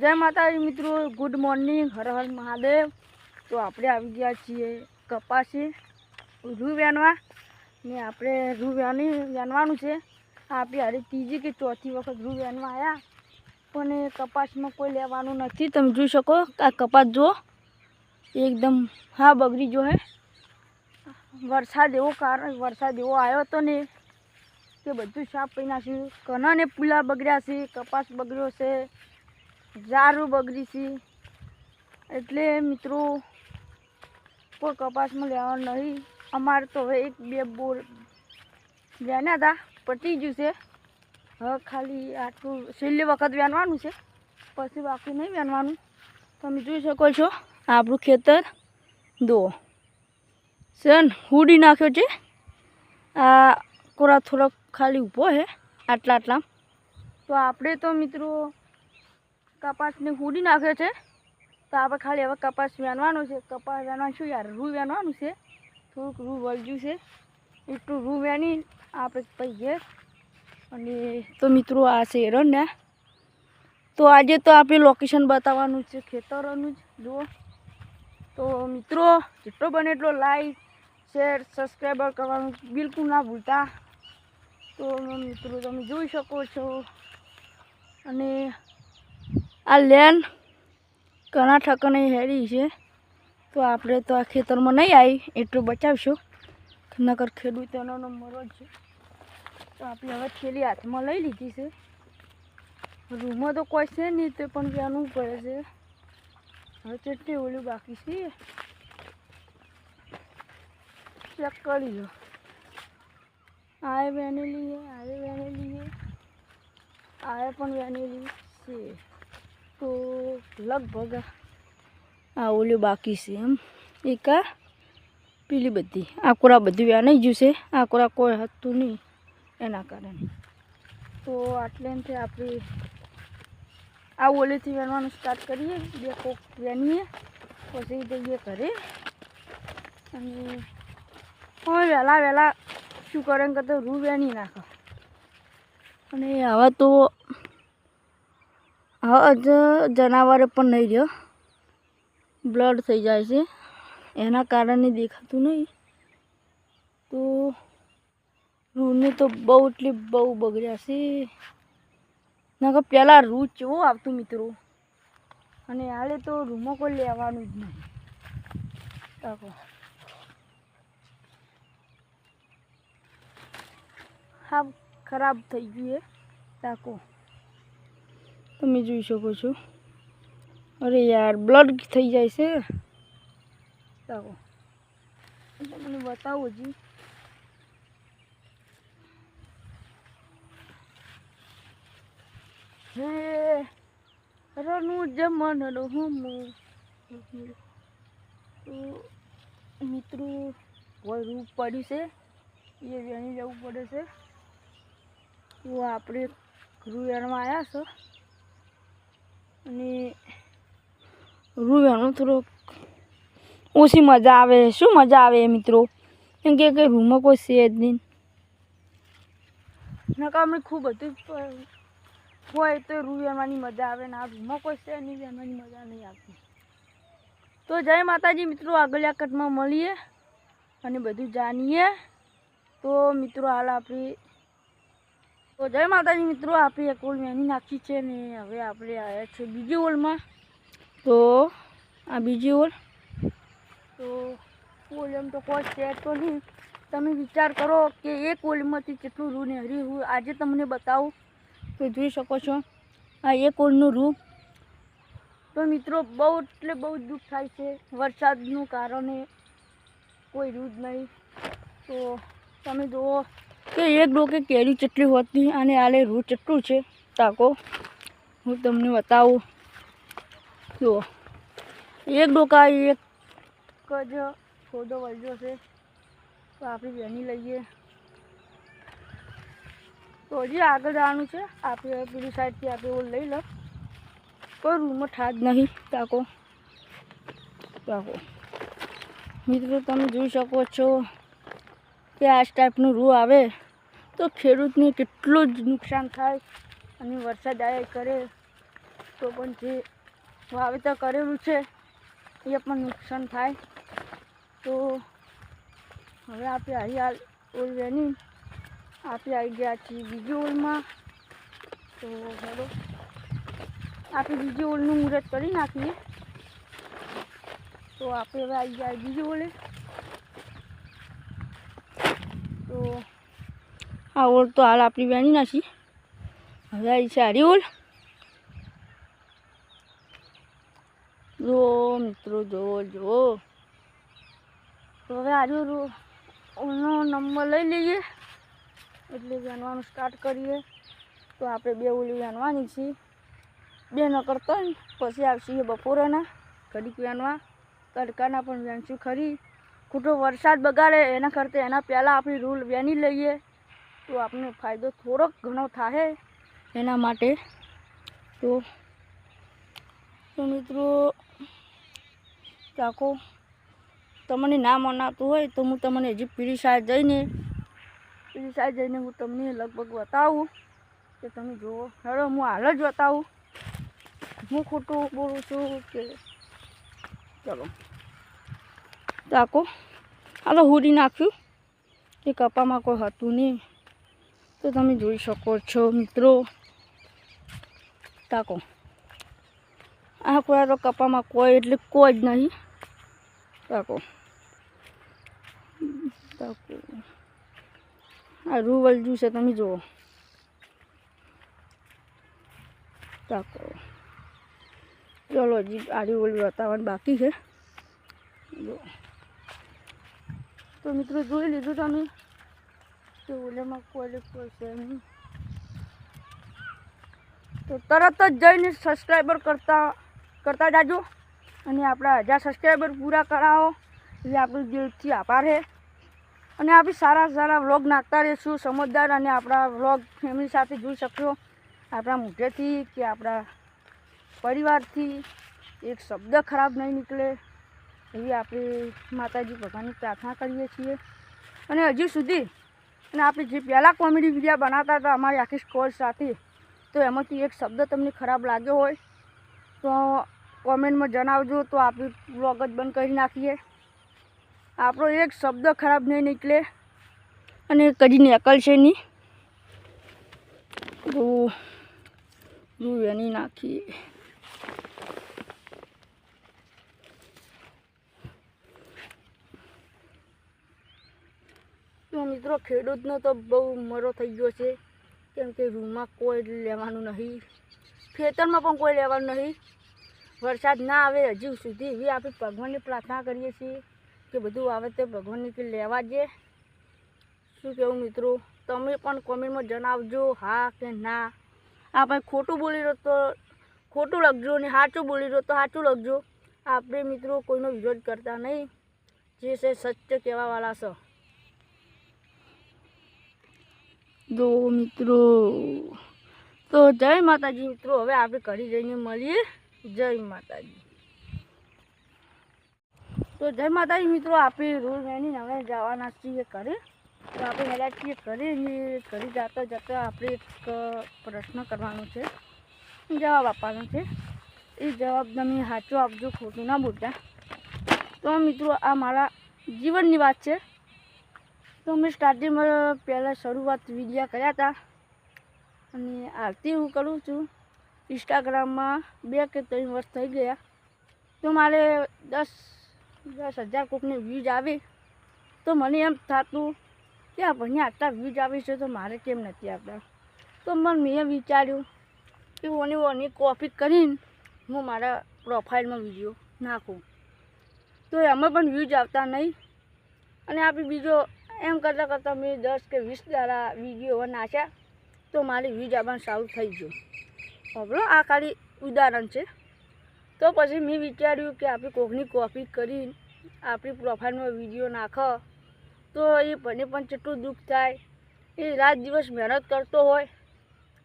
જય માતાજી મિત્રો ગુડ મોર્નિંગ હર હર મહાદેવ. તો આપણે આવી ગયા છીએ કપાસી રૂ વેણવા. ને આપણે રૂ વેણી, વેણવાનું છે. આપણે હારે ત્રીજી કે ચોથી વખત રૂ વેણવા આવ્યા પણ કપાસમાં કોઈ લેવાનું નથી. તમે જોઈ શકો આ કપાસ જુઓ એકદમ હા બગડી જો હે. વરસાદ એવો કારણ, વરસાદ એવો આવ્યો હતો ને કે બધું સાફ કરી નાખ્યું કનાને પુલા બગડ્યા છે, કપાસ બગડ્યો છે. ઝારું બગડી છે. એટલે મિત્રો, કોઈ કપાસમાં લેવાનું નહીં. અમારે તો હવે એક બે બોર વ્યાના હતા પતી ગયું છે. હવે ખાલી આટલું છેલ્લી વખત વ્યાનવાનું છે. પછી બાકી નહીં વેનવાનું તમે જોઈ શકો છો, આપણું ખેતર દો. સન હુડી નાખ્યો છે. આ કોરા થોડોક ખાલી ઊભો છે, આટલા આટલા. તો આપણે તો મિત્રો કપાસને હુડી નાખ્યો છે. તો આપણે ખાલી હવે કપાસ વેનવાનો છે. કપાસ વેનવાનું શું યાર? રૂ વેનવાનું છે. થોડુંક રૂ વળગ્યું છે. એટલું રૂ વેની આપણે પહીએ અને તો મિત્રો આ છે ને. તો આજે તો આપણે લોકેશન બતાવવાનું છે ખેતરોનું જ. જુઓ. તો મિત્રો, જેટલો બને એટલો લાઈક શેર સબસ્ક્રાઈબર કરવાનું બિલકુલ ના ભૂલતા. તો મિત્રો તમે જોઈ શકો છો. અને આ લેન ઘણા ઠકાને હેરી છે. તો આપણે તો આ ખેતરમાં નહીં આવી, એટલું બચાવશું. નકર ખેડૂતોનો મરો જ છે. તો આપણે હવે થેલી હાથમાં લઈ લીધી છે. રૂમમાં તો કોઈ છે નહીં, તે પણ વેણવું પડે છે. હવે કેટલી ઓલું બાકી છે? ચેક કરી લો. આ વેનેલી છે આએ વેનેલી છે આએ પણ વેનેલી છે. તો લગભગ આ ઓલું બાકી છે એમ. એક આ પીલી બધી. આ કોરા બધું વેનાઈ ગયું છે. આ કોરા કોઈ હતું નહીં એના કારણે. તો આટલેથી આપણે આ ઓલેથી વહેવાનું સ્ટાર્ટ કરીએ. બે કોક વેણીએ. પછી જઈએ ઘરે. અને હવે વહેલા વહેલા શું કરે કરતા રૂ વહેણી નાખો. અને હવે તો હવે જ જનાવરે પણ નહીં રહ્યો. બ્લડ થઈ જાય છે. એના કારણે દેખાતું નહીં. તો રૂને તો બહુ એટલે બહુ બગડ્યા છે. નકર પહેલાં રૂ ચેવો આવતું મિત્રો. અને હાલે તો રૂમાં કોઈ લેવાનું જ નહીં. હા, ખરાબ થઈ ગયું એ તાકો તમે જોઈ શકો છો. અરે યાર બ્લડ થઈ જાય છે. મને બતાવો જી. હે રનું જમન હું તો મિત્રો કોઈ રૂપ પડ્યું છે. એ વેણી જવું પડે છે. તો આપણે રૂવેણમાં આવ્યા છો. અને રૂવેણું થોડુંક ઓછી મજા આવે. શું મજા આવે મિત્રો? કેમ કે કંઈ રૂમમાં કોઈ છે જ નહીં. નકા ખૂબ બધું હોય તો રૂ વેણવાની મજા આવે ને આ રૂમમાં કોઈ છે નહીં વેણવાની મજા નહીં આવતી. તો જય માતાજી મિત્રો આગળના કટમાં મળીએ અને બધું જાણીએ. તો મિત્રો, હાલ આપણી તો જય માતાજી મિત્રો, આપણે એક ઓલ મેની નાખી છે ને હવે આપણે આવ્યા છે બીજી ઓલમાં. તો આ બીજી ઓલ. તો ઓલ એમ તો કોઈ છે તો નહીં. તમે વિચાર કરો કે એક ઓલમાંથી કેટલું રૂ ને હરી હું આજે તમને બતાવું. તો જોઈ શકો છો, આ એક ઓલનું રૂ. તો મિત્રો, બહુ એટલે બહુ દુઃખ થાય છે વરસાદનું કારણે કોઈ રૂ જ નહીં. તો તમે જુઓ કે એક ડોકે કેરી ચટલી હોતી અને આલે રૂ ચટલું છે. તાકો હું તમને બતાવું. જુઓ એક ડોકા એક જ સોદો વળ્યો છે. તો આપણે બેની લઈએ. તો હજી આગળ જવાનું છે. આપણે પેલી સાઈડથી આપણે એવું લઈ લો. કોઈ રૂમમાં ઠાજ નહીં. તાકો. તાકો. મિત્રો, તમે જોઈ શકો છો. કે આ ટાઈપનું રૂ આવે તો ખેડૂતને કેટલું જ નુકસાન થાય અને વરસાદ આવ્યા કરે તો પણ જે વાવેતર કરેલું છે, એ પણ નુકસાન થાય. તો હવે આપણે હરિયાળ ઓલ વેની. આપણે આવી ગયા છીએ બીજી ઓલમાં. તો હેલો આપણે બીજી ઓલનું મુહૂર્ત કરી નાખીએ. તો આપણે હવે આવી ગયા બીજી ઓલે તો આ ઓળ તો હાલ આપણી વેણી નાખી હવે આવી છે હારી ઓળ જો મિત્રો, જો જો. તો હવે આજુ ઓનો નંબર લઈ લઈએ. એટલે વેણવાનું સ્ટાર્ટ કરીએ. તો આપણે બે ઓલી વેણવાની છીએ. બે ન કરતા પછી આવશે બપોરેના ઘડીક વેણવા. તડકાના પણ વેણશું ખરી. ખોટો વરસાદ બગાડે, એના કરતાં એના પહેલાં આપણી રૂલ વેણી લઈએ. તો આપણને ફાયદો થોડોક ઘણો થાય એના માટે. તો મિત્રો, ચાખો. તમને ના મનાતું હોય તો હું તમને હજી પીરી સાહેબ જઈને પીળી સાહેબ જઈને હું તમને લગભગ બતાવું કે તમે જુઓ. હેડો, હું હાલ જ બતાવું. હું ખોટું બોલું છું કે ચલો. ચાકો હાલો હુડી નાખ્યું. એ કપામાં કોઈ હતું નહીં. તો તમે જોઈ શકો છો, મિત્રો. તાકો. આ કોઈ તો કપામાં કોઈ, એટલે કોઈ જ નહીં. તાકો. તાકો. આ રૂવલ જ્યુ છે, તમે જુઓ. તાકો. ચલો, હજી આડી ઓલું બતાવવાનું બાકી છે. તો મિત્રો, જોઈ લીધું તમે? કે ઓલેમાં કોઈ છે નહીં. તો તરત જ જઈને સબસ્ક્રાઈબર કરતા કરતા જાજો અને આપણા હજાર સબસ્ક્રાઈબર પૂરા કરાવો. એ આપણું દિલથી આભાર છે અને આપણે સારા સારા વ્લોગ નાખતા રહીશું, સમજદાર અને આપણા વ્લોગ ફેમિલી સાથે જોઈ શકશો. આપણા મોઢેથી કે આપણા પરિવારથી એક શબ્દ ખરાબ નહીં નીકળે એવી આપણે માતાજી ભગવાનની પ્રાર્થના કરીએ છીએ. અને હજુ સુધી અને આપણે જે પહેલાં કોમેડી વિડીયા બનાવતા હતા અમારી આખી સ્કોર સાથે, તો એમાંથી એક શબ્દ તમને ખરાબ લાગ્યો હોય, તો કોમેન્ટમાં જણાવજો, તો આપણે બ્લોગ જ બંધ કરી નાખીએ. આપણો એક શબ્દ ખરાબ નહીં નીકળે અને કદી નીકળશે નહીં. તો એની નાખીએ તો મિત્રો ખેડૂતનો તો બહુ મરો થઈ ગયો છે. કેમ કે રૂમાં કોઈ લેવાનું નહીં. ખેતરમાં પણ કોઈ લેવાનું નહીં. વરસાદ ના આવે હજી સુધી. એવી આપણે ભગવાનની પ્રાર્થના કરીએ છીએ કે બધું આવે તે ભગવાનની કે લેવા જે શું કહેવું મિત્રો? તમે પણ કોમેન્ટમાં જણાવજો હા કે ના. આપણે ખોટું બોલી રહ્યો તો ખોટું લખજો ને સાચું બોલી રહ્યો તો સાચું લખજો. આપણે મિત્રો કોઈનો વિરોધ કરતા નહીં. જે છે સત્ય કહેવાવાળા છે. દો મિત્રો, તો જય માતાજી મિત્રો, હવે આપણે ઘરે જઈને મળીએ. જય માતાજી. તો જય માતાજી મિત્રો, આપણે રોજ એની હવે જવાના છીએ ઘરે. તો આપણે પહેલાં છીએ ઘરે ને ઘરે જતા જતા આપણે એક પ્રશ્ન કરવાનો છે. જવાબ આપવાનો છે. એ જવાબ તમે સાચો આપજો, ખોટું ના બોલતા. તો મિત્રો, આ મારા જીવનની વાત છે. તો મેં સ્ટાર્ટિંગમાં પહેલાં શરૂઆત વિડીયા કર્યા હતા. અને આરતી હું કરું છું ઇન્સ્ટાગ્રામમાં બે કે ત્રણ વર્ષ થઈ ગયા. તો મારે દસ દસ હજાર કોકને વ્યૂઝ આવે. તો મને એમ થતું કે આ ભાઈને આટલા વ્યૂઝ આવે છે તો મારે કેમ નથી આવતા? તો મને મેં વિચાર્યું કે ઓની ઓની કોપી કરીને હું મારા પ્રોફાઇલમાં વીડિયો નાખું. તો એમાં પણ વ્યૂઝ આવતા નહીં. અને આપણે બીજો એમ કરતાં કરતાં મેં દસ કે વીસ દાડા વીડિયો નાખ્યા તો મારી વ્યૂઝ આવવાનું સારું થઈ ગયું. બરાબર આ ખાલી ઉદાહરણ છે. તો પછી મેં વિચાર્યું કે આપણે કોકની કોપી કરી આપણી પ્રોફાઇલમાં વીડિયો નાખો. તો એ મને પણ કેટલું દુઃખ થાય, એ રાત દિવસ મહેનત કરતો હોય.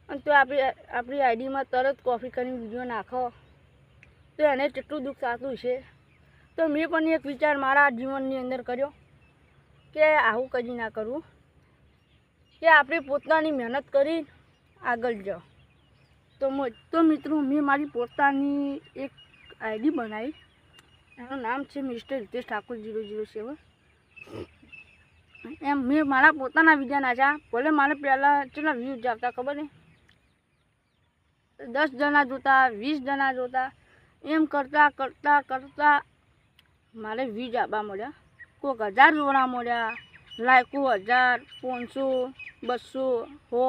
અને તો આપણી આપણી આઈડીમાં તરત કોપી કરીને વીડિયો નાખો. તો એને કેટલું દુઃખ થતું છે તો મેં પણ એક વિચાર મારા જીવનની અંદર કર્યો. કે આવું કદી ના કરવું કે આપણે પોતાની મહેનત કરી આગળ જાઓ. તો તો મિત્રો, મેં મારી પોતાની એક આઈડી બનાવી. એનું નામ છે mister Hitesh Thakor zero zero seven. એમ, મેં મારા પોતાના વીડિયો નાખ્યા. ભલે મારે પહેલાં કેટલા વ્યૂઝ આવતા ખબર ને દસ જણા જોતા, વીસ જણા જોતા. એમ કરતાં કરતાં કરતાં મારે વ્યૂઝ આવવા મળ્યા. કોઈક હજાર જોડા મળ્યા લાયકો હજાર પાંચસો બસો હો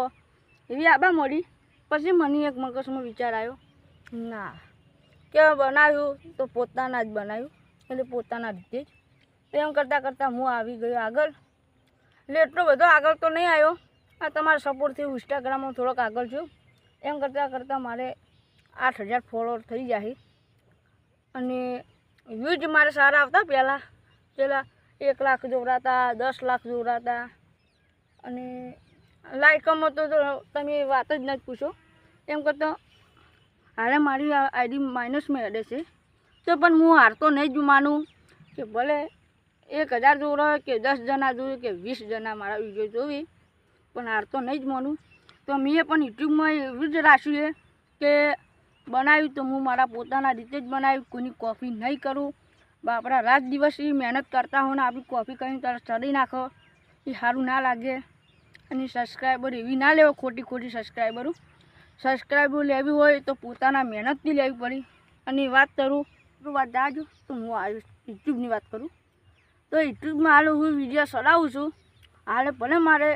એવી આબા મળી. પછી મને એક મગજમાં વિચાર આવ્યો ના. કે બનાવ્યું તો પોતાના જ બનાવ્યું એટલે પોતાના રીતે જ. એમ કરતાં કરતાં હું આવી ગયો આગળ. એટલે એટલો બધો આગળ તો નહીં આવ્યો. આ તમારા સપોર્ટથી હું ઇન્સ્ટાગ્રામમાં થોડોક આગળ છું એમ કરતાં કરતાં મારે આઠ હજાર ફોલોઅર થઈ જાય અને વ્યૂઝ મારે સારા આવતા પહેલાં. પહેલાં એક લાખ જોડાતા દસ લાખ જોડાતા અને લાઇકમાં તો તો તમે વાત જ નથી પૂછો. એમ કરતો, હાલે, મારી આઈડી માઇનસમાં હેડે છે. તો પણ હું હારતો નહીં જ માનું કે ભલે એક હજાર જોડો કે દસ જણા જોયું કે વીસ જણા મારા વીડિયો જોવી, પણ હારતો નહીં જ માનું. તો મેં પણ યુટ્યુબમાં એવું જ રાખ્યું છે કે બનાવ્યું તો હું મારા પોતાના રીતે જ બનાવ્યું, કોઈની કોપી નહીં કરું. બાપરા, રાત દિવસ એ મહેનત કરતા હોય ને આપણી કોપી કરીને તરત ચડી નાખો. એ સારું ના લાગે. અને સબસ્ક્રાઈબર એવી ના લેવો, ખોટી ખોટી સબસ્ક્રાઈબરો સબસ્ક્રાઈબર લેવી હોય તો પોતાના મહેનતથી લેવી પડી. અને વાત કરું તો વાત જાજો તો હું આવીશ યુટ્યુબની વાત કરું. તો યુટ્યુબમાં હાલ હું વીડિયો ચડાવું છું. હાલે ભલે મારે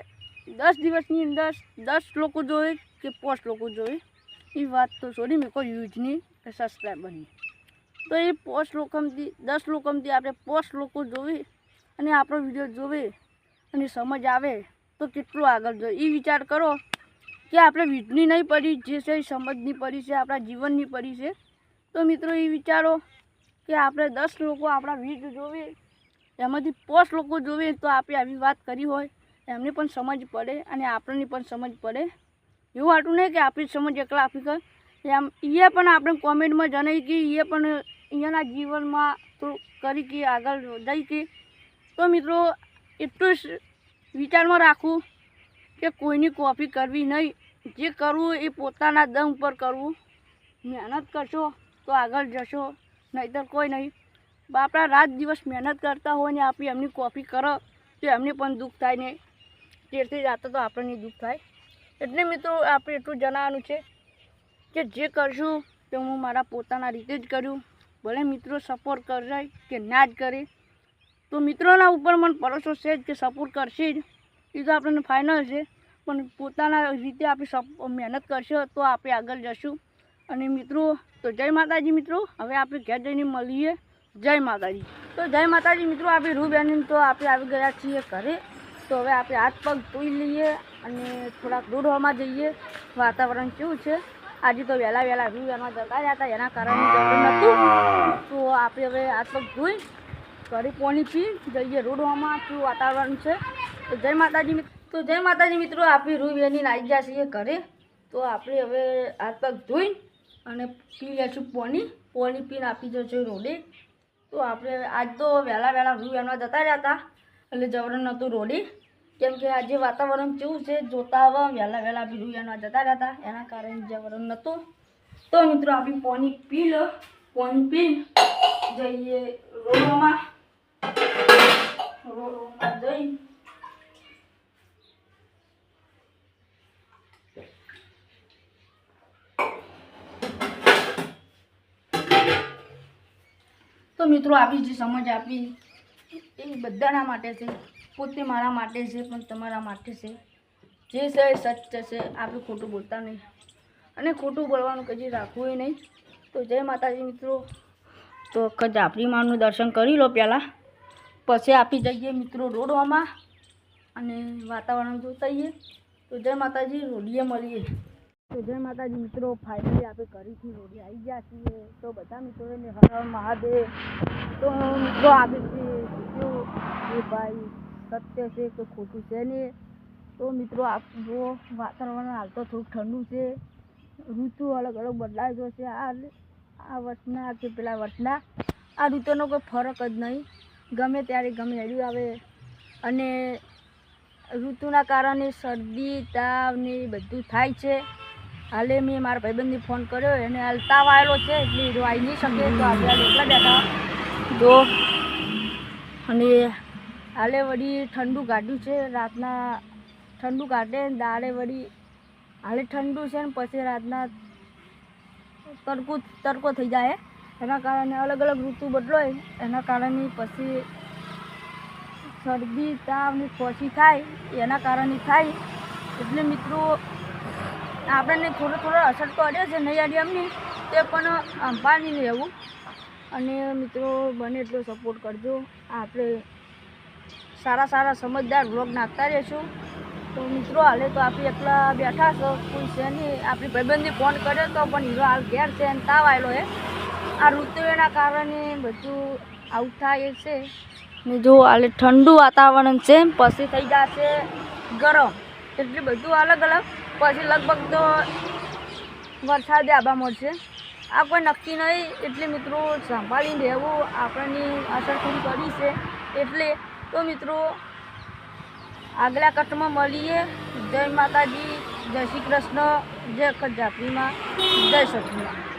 દસ દિવસની અંદર દસ લોકો જોઈએ કે પોસ્ટ લોકો જોઈએ એ વાત તો છોડી મેં કોઈ યુઝની કે સબસ્ક્રાઈબરની તો એ પોસ્ટ લોકમથી, દસ લોકમથી આપણે પોસ્ટ લોકો જોવી અને આપણો વીડિયો જોવે અને સમજ આવે તો કેટલું આગળ જોઈએ. એ વિચાર કરો કે આપણે વીજળી નહીં પડી, જે છે એ સમજની પડી છે, આપણા જીવનની પડી છે. તો મિત્રો એ વિચારો કે આપણે દસ લોકો આપણા વીજ જોવે, એમાંથી પોસ્ટ લોકો જોવે તો આપણે આવી વાત કરી હોય. એમને પણ સમજ પડે અને આપણને પણ સમજ પડે. એવું આટલું નહીં કે આપણી સમજ એકલા આપી કર. એમ એ પણ આપણે કોમેન્ટમાં જણાવી કે એ પણ અહીંયાના જીવનમાં થોડું કરી કે આગળ જઈ કે. તો મિત્રો, એટલું જ વિચારમાં રાખવું કે કોઈની કોપી કરવી નહીં. જે કરવું એ પોતાના દમ પર કરવું. મહેનત કરશો તો આગળ જશો, નહીંતર કોઈ નહીં. બાપડા રાત દિવસ મહેનત કરતા હોય ને આપણી એમની કોપી કરો, તો એમને પણ દુઃખ થાય ને. તેથી જતા તો આપણને દુઃખ થાય. એટલે મિત્રો, આપણે એટલું જણાવવાનું છે કે જે કરશું તે હું મારા પોતાના રીતે જ કર્યું ભલે મિત્રો સપોર્ટ કરશે કે ના જ કરે, તો મિત્રોના ઉપર મને ભરોસો છે જ કે સપોર્ટ કરશે જ. એ તો આપણને ફાઇનલ છે. પણ પોતાના રીતે આપણે મહેનત કરશો તો આપણે આગળ જશું. અને મિત્રો, તો જય માતાજી મિત્રો. હવે આપણે ઘેર જઈને મળીએ. જય માતાજી. તો જય માતાજી મિત્રો, આપણે રૂબેન તો આપણે આવી ગયા છીએ ઘરે. તો હવે આપણે હાથ પગ ધોઈ લઈએ અને થોડાક દૂર હોવામાં જઈએ. વાતાવરણ કેવું છે? આજે તો વહેલા વહેલા એમાં જતા રહ્યા હતા, એના કારણે તો આપણે હવે હાથ તો જોઈ, ઘરે પાણી પી, જઈએ રોડવામાં શું વાતાવરણ છે. તો જય માતાજી તો જય માતાજી મિત્રો, આપણી રૂ બેની આવી ગયા છીએ ઘરે. તો આપણે હવે હાથ પગ ધોઈ અને પી લેશું પાણી. પાણી પીને આપી જશું રોડે. તો આપણે આજ તો વહેલા વહેલા રૂ એમાં જતા રહ્યા હતા, એટલે જવરણ નહોતું રોડે. કેમ કે આજે વાતાવરણ કેવું છે? જોતા આવવા વહેલા વહેલા ભીરુયાના જતા હતા એના કારણે જવરણ નહોતું. તો મિત્રો આપણે પોની પી લો પોની પી જઈએ રોમાં રોડમાં જઈ. તો મિત્રો આપી જે સમજ આપી, એ બધાના માટે છે. પોતે મારા માટે છે, પણ તમારા માટે છે. જે છે એ સત્ય છે, આપણે ખોટું બોલતા નહીં. અને ખોટું બોલવાનું કદી રાખવું નહીં. તો જય માતાજી મિત્રો. તો જાફરી માનું દર્શન કરી લો પહેલાં. પછી આપી જઈએ મિત્રો રોડવામાં. અને વાતાવરણ જોતાઈએ. તો જય માતાજી, રોડીએ મળીએ. તો જય માતાજી મિત્રો ફાઇનલી આપણે કરીથી રોડી આવી ગયા છીએ. તો બધા મિત્રોને હર મહાદેવ. તો મિત્રો આપણે છીએ ભાઈ સત્ય છે કે ખોટું છે ને? તો મિત્રો જો વાતાવરણ હાલ તો થોડુંક ઠંડુ છે. ઋતુ અલગ અલગ બદલાઈ ગયો છે. આ આ વર્ષના કે પેલા વર્ષના, આ ઋતુનો કોઈ ફરક જ નહીં. ગમે ત્યારે ગમે એડું આવે. અને ઋતુના કારણે શરદી, તાવ ને એ બધું થાય છે. હાલે મેં મારા ભાઈબંધને ફોન કર્યો. એને હાલ તાવ આવેલો છે, એટલે આવી નહીં શકે. તો આપણે એકલા બેઠા. જો, અને હાલે વળી ઠંડુ કાઢ્યું છે, રાતના ઠંડુ કાઢે દાળે વળી હાલે ઠંડુ છે ને પછી રાતના તડકો તડકો થઈ જાય. એના કારણે અલગ અલગ ઋતુ બદલાય. એના કારણે પછી શરદી, તાવ ને થાય. એના કારણે થાય. એટલે મિત્રો, આપણને થોડો થોડો અસર તો અડ્યો છે, નહીં અડ્યો એમની તે પણ અંબાની રહેવું. અને મિત્રો, બને એટલો સપોર્ટ કરજો. આપણે સારા સારા સમજદાર વ્લોગ નાખતા રહીશું. તો મિત્રો, હાલે તો આપણે એકલા બેઠા છો. કોઈ છે નહીં. આપણી ભાઈબંધી ફોન કર્યો તો, પણ હીરો હાલ ઘેર છે અને તાવ આવેલો છે આ ઋતુના કારણે બધું આવું થાય છે. ને જો, હાલે ઠંડુ વાતાવરણ છે. પછી થઈ જશે ગરમ. એટલે બધું અલગ અલગ. પછી લગભગ તો વરસાદે આબા મળશે આ કોઈ નક્કી નહીં. એટલે મિત્રો, સંભાળીને રહેવું. આપણને અસર થોડી કરી છે. એટલે તો મિત્રો, આગલા કટમાં મળીએ. જય માતાજી, જય શ્રી કૃષ્ણ, જય અખત જાત્રીમાં, જય સચિમાં